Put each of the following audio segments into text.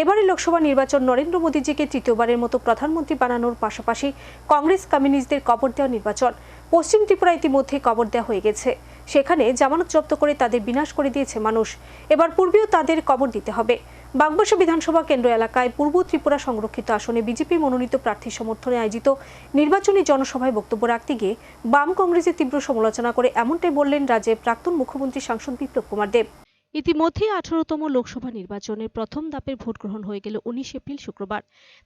এবারে লোকসভা নির্বাচন নরেন্দ্র মোদীজিকে তৃতীয়বারের মতো প্রধানমন্ত্রী বানানোর পাশাপাশি কংগ্রেস কমিউনিস্টদের কবর দেওয়া নির্বাচন পশ্চিম ত্রিপুরা ইতিমধ্যে কবর দেওয়া হয়ে গেছে। সেখানে জামানত জব্দ করে তাদের বিনাশ করে দিয়েছে মানুষ। এবার পূর্বেও তাদের কবর দিতে হবে। বাগবাসা বিধানসভা কেন্দ্র এলাকায় পূর্ব ত্রিপুরা সংরক্ষিত আসনে বিজেপি মনোনীত প্রার্থীর সমর্থনে আয়োজিত নির্বাচনী জনসভায় বক্তব্য রাখতে গিয়ে বাম কংগ্রেসের তীব্র সমালোচনা করে এমনটাই বললেন রাজ্যের প্রাক্তন মুখ্যমন্ত্রী সাংসদ বিপ্লব কুমার দেব। ইতিমধ্যেই আঠারোতম লোকসভা নির্বাচনের প্রথম ধাপের ভোট গ্রহণ হয়ে গেল উনিশ এপ্রিল শুক্রবার।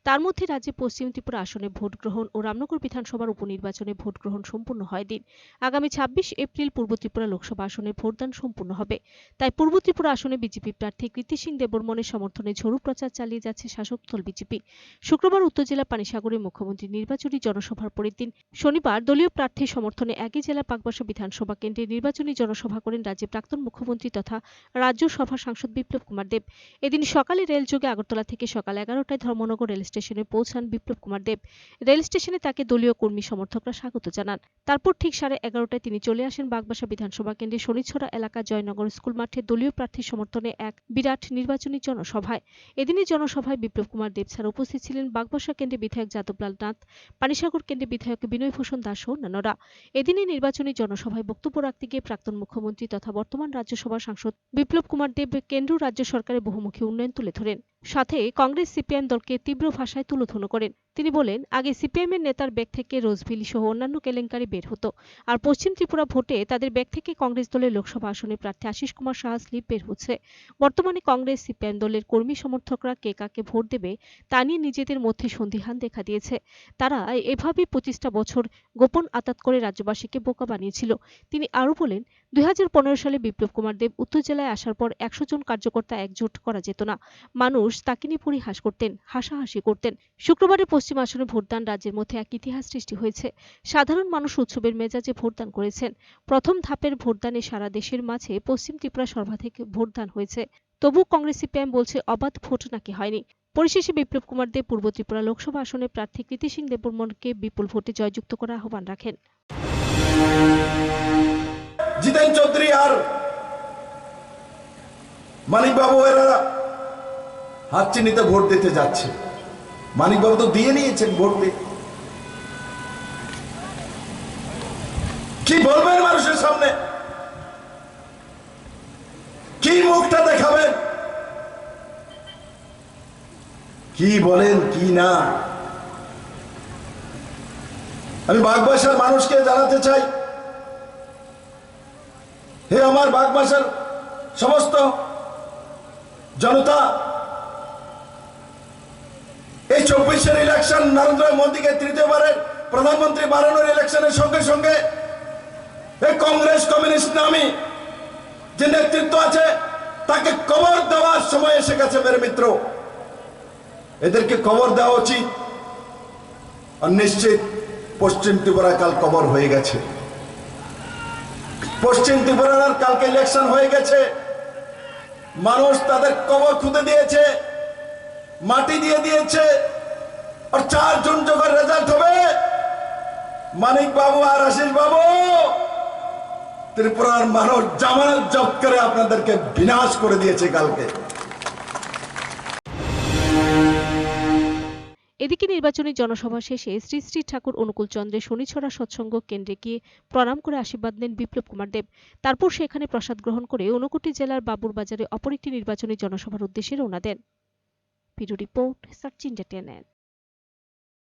তার মধ্যে রাজ্যে পশ্চিম ত্রিপুরা আসনে ভোট গ্রহণ ও রামনগর বিধানসভার উপনির্বাচনে ভোট গ্রহণ সম্পূর্ণ হয় দিন। আগামী ছাব্বিশ এপ্রিল পূর্ব ত্রিপুরা লোকসভা আসনে ভোটদান সম্পূর্ণ হবে। তাই পূর্ব ত্রিপুরা আসনে বিজেপি প্রার্থী কৃতি সিং দেববর্মনের সমর্থনে ঝড়ু প্রচার চালিয়ে যাচ্ছে শাসক দল বিজেপি। শুক্রবার উত্তর জেলা পানিসাগরে মুখ্যমন্ত্রী নির্বাচনী জনসভার পরের দিন শনিবার দলীয় প্রার্থীর সমর্থনে একই জেলা পাকবাসা বিধানসভা কেন্দ্রে নির্বাচনী জনসভা করেন রাজ্যের প্রাক্তন মুখ্যমন্ত্রী তথা রাজ্যসভা সাংসদ বিপ্লব কুমার দেব। এদিন সকালে রেলযোগে আগরতলা থেকে সকাল এগারোটায় ধর্মনগর রেল স্টেশনে পৌঁছান বিপ্লব কুমার দেব। রেল স্টেশনে তাকে দলীয় কর্মী সমর্থকরা স্বাগত জানান। তারপর ঠিক সাড়ে এগারোটায় তিনি চলে আসেন বাগবাসা বিধানসভা কেন্দ্রে শনিছড়া এলাকা জয়নগর স্কুল মাঠে দলীয় প্রার্থীর সমর্থনে এক বিরাট নির্বাচনী জনসভায়। এদিনের জনসভায় বিপ্লব কুমার দেব ছাড়া উপস্থিত ছিলেন বাগবাসা কেন্দ্রে বিধায়ক যাদবলাল নাথ, পানিসাগর কেন্দ্রে বিধায়ক বিনয় ভূষণ দাস ও অন্যান্যরা। এদিনে নির্বাচনী জনসভায় বক্তব্য রাখতে গিয়ে প্রাক্তন মুখ্যমন্ত্রী তথা বর্তমান রাজ্যসভা সাংসদ বিপ্লব কুমার দেব কেন্দ্র রাজ্য সরকারের বহুমুখী উন্নয়ন তুলে ধরেন। সাথে কংগ্রেস সিপিআইএম দলকে তীব্র ভাষায় তুলোধনো করেন। তিনি বলেন, আগে সিপিএম এর নেতার ব্যাগ থেকে রোজভিলি সহ অন্যান্য কেলেঙ্কারি বের হতো আর পশ্চিম ত্রিপুরা ভোটে তাদের ব্যাগ থেকে কংগ্রেস দলের লোকসভা আসনে প্রার্থী আশিস কুমার সাহা স্লিপ বের হচ্ছে। বর্তমানে কংগ্রেস সিপিআইএম দলের কর্মী সমর্থকরা কে কাকে ভোট দেবে তা নিয়ে নিজেদের মধ্যে সন্দিহান দেখা দিয়েছে। তারা এভাবেই পঁচিশটা বছর গোপন আতাত করে রাজ্যবাসীকে বোকা বানিয়েছিল। তিনি আরও বলেন, দুই হাজার পনেরো সালে বিপ্লব কুমার দেব উত্তর জেলায় আসার পর একশো জন কার্যকর্তা একজোট করা যেত না। মানুষ তাকে নিয়ে পরিহাস করতেন, হাসাহাসি করতেন। শুক্রবারে পশ্চিম আসনে ভোটদান রাজ্যের মধ্যে এক ইতিহাস সৃষ্টি হয়েছে। সাধারণ মানুষ উৎসবের মেজাজে ভোটদান করেছেন। প্রথম ধাপের ভোটদানে সারা দেশের মাঝে পশ্চিম ত্রিপুরা সর্বাধিক ভোটদান হয়েছে। তবু কংগ্রেস সিপিআইএম বলছে, অবাধ ভোট নাকি হয়নি? পরিশেষে বিপ্লব কুমার দেব পূর্ব ত্রিপুরা লোকসভা আসনের প্রার্থী কৃতি সিং দেববর্মনকে বিপুল ভোটে জয়যুক্ত করার আহ্বান রাখেন। জিতেন চৌধুরী আর মানিকবাবু এরা হাত চিনিতে ভোট দিতে যাচ্ছে। মানিকবাবু তো দিয়ে নিয়েছেন ভোট দিয়ে। কি বলবেন মানুষের সামনে? কি মুখটা দেখাবেন? কি বলেন, কি না? আমি বাগবাসার মানুষকে জানাতে চাই। হে আমার বাগবাসার সমস্ত জনতা এই চব্বিশের ইলেকশন নরেন্দ্র মোদীকে তৃতীয়বারের প্রধানমন্ত্রী বানানোর ইলেকশনের সঙ্গে সঙ্গে এই কংগ্রেস কমিউনিস্ট নামী যে নেতৃত্ব আছে, তাকে কবর দেওয়ার সময় এসে গেছে মেরে মিত্র। এদেরকে কবর দেওয়া উচিত। আর নিশ্চিত পশ্চিম ত্রিপুরা কাল কবর হয়ে গেছে। পশ্চিম ত্রিপুরার কালকে ইলেকশন হয়ে গেছে। মানুষ তাদের কবর খুঁজে দিয়েছে। মাটি দিয়ে দিয়েছে, আর চার জুন যখন রেজাল্ট হবে, মানিক বাবু আর আশিস বাবু, ত্রিপুরার মানুষ জামানত জব করে আপনাদেরকে বিনাশ করে দিয়েছে কালকে। এদিকে নির্বাচনী জনসভা শেষে শ্রী শ্রী ঠাকুর অনুকূল চন্দ্রের শনিছড়া সৎসঙ্গ কেন্দ্রে গিয়ে প্রণাম করে আশীর্বাদ নেন বিপ্লব কুমার দেব। তারপর সেখানে প্রসাদ গ্রহণ করে ঊনকোটি জেলার বাবুর বাজারে অপর একটি নির্বাচনী জনসভার উদ্দেশ্যে রওনা দেন। Video report search India